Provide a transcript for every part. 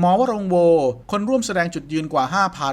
หมอวรงโว คนร่วมแสดงจุดยืนกว่า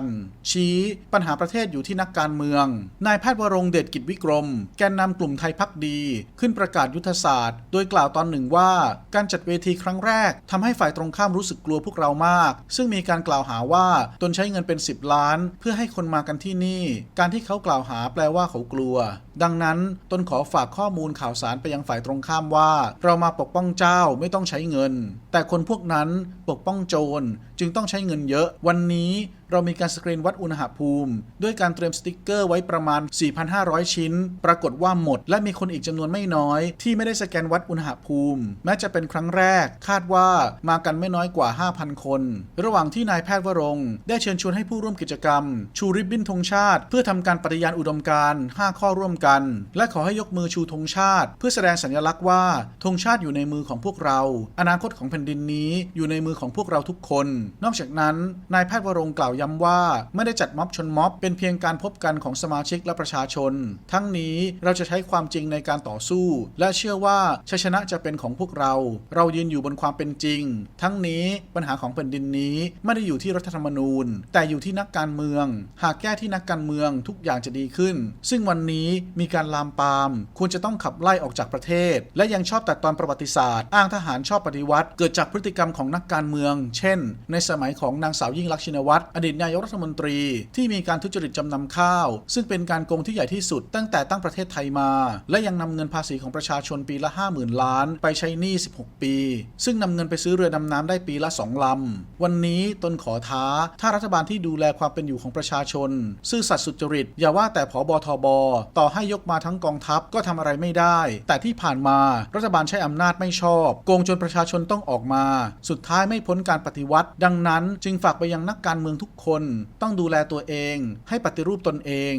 5,000 ชี้ปัญหาประเทศอยู่ที่นักการเมือง นายแพทย์วรงเดชกิจวิกรม แกนนำกลุ่มไทยพักดี ขึ้นประกาศยุทธศาสตร์ โดยกล่าวตอนหนึ่งว่า การจัดเวทีครั้งแรกทำให้ฝ่ายตรงข้ามรู้สึกกลัวพวกเรามาก ซึ่งมีการกล่าวหาว่าตนใช้เงินเป็น 10 ล้าน เพื่อให้คนมากันที่นี่ การที่เขากล่าวหาแปลว่าเขากลัว ดังนั้นตนขอฝากข้อมูลข่าวสารไปยังฝ่ายตรงข้ามว่า เรามาปกป้องเจ้าไม่ต้องใช้เงิน แต่คนพวกนั้นปกป้องโจรคนจึงต้องใช้เงินเยอะ วันนี้เรามีการสกรีนวัดอุณหภูมิ ด้วยการเตรียมสติกเกอร์ไว้ประมาณ 4,500 ชิ้น ปรากฏว่าหมด และมีคนอีกจำนวนไม่น้อย ที่ไม่ได้สแกนวัดอุณหภูมิ แม้จะเป็นครั้งแรก คาดว่ามากันไม่น้อยกว่า 5,000 คน ระหว่างที่นายแพทย์วรงได้เชิญชวนให้ผู้ร่วมกิจกรรม ชูริบบิ้นธงชาติ เพื่อทำการปฏิญาณอุดมการณ์5ข้อร่วมกัน และขอให้ยกมือชูธงชาติ เพื่อแสดงสัญลักษณ์ว่าธงชาติอยู่ในมือของพวกเรา อนาคตของแผ่นดินนี้อยู่ในมือของพวกเราทุกคนนอกจากนั้นนายแพทย์วรงกล่าวย้ำว่า ไม่ได้จัดม็อบชนม็อบ เป็นเพียงการพบกันของสมาชิกและประชาชน ทั้งนี้เราจะใช้ความจริงในการต่อสู้ และเชื่อว่าชัยชนะจะเป็นของพวกเรา เรายืนอยู่บนความเป็นจริง ทั้งนี้ปัญหาของแผ่นดินนี้ไม่ได้อยู่ที่รัฐธรรมนูญ แต่อยู่ที่นักการเมือง หากแก้ที่นักการเมืองทุกอย่างจะดีขึ้น ซึ่งวันนี้มีการลามปาม ควรจะต้องขับไล่ออกจากประเทศ และยังชอบตัดตอนประวัติศาสตร์ อ้างทหารชอบปฏิวัติ เกิดจากพฤติกรรมของนักการเมือง เช่น ในในสมัยของนางสาวยิ่งลักษณ์ชินวัตรอดีตนายกรัฐมนตรี ที่มีการทุจริตจำนำข้าว ซึ่งเป็นการโกงที่ใหญ่ที่สุดตั้งแต่ตั้งประเทศไทยมา และยังนำเงินภาษีของประชาชนปีละ 50,000 ล้าน ไปใช้หนี้ 16 ปี ซึ่งนำเงินไปซื้อเรือดำน้ำได้ปีละ 2ลำวันนี้ตนขอท้า ถ้ารัฐบาลที่ดูแลความเป็นอยู่ของประชาชน ซื่อสัตย์สุจริต อย่าว่าแต่ผอบทบ ต่อให้ยกมาทั้งกองทัพก็ทำอะไรไม่ได้ แต่ที่ผ่านมารัฐบาลใช้อำนาจไม่ชอบ โกงจนประชาชนต้องออกมา สุดท้ายไม่พ้นการปฏิวัติดังนั้นจึงฝากไปยังนักการเมืองทุกคนต้องดูแลตัวเองให้ปฏิรูปตนเอง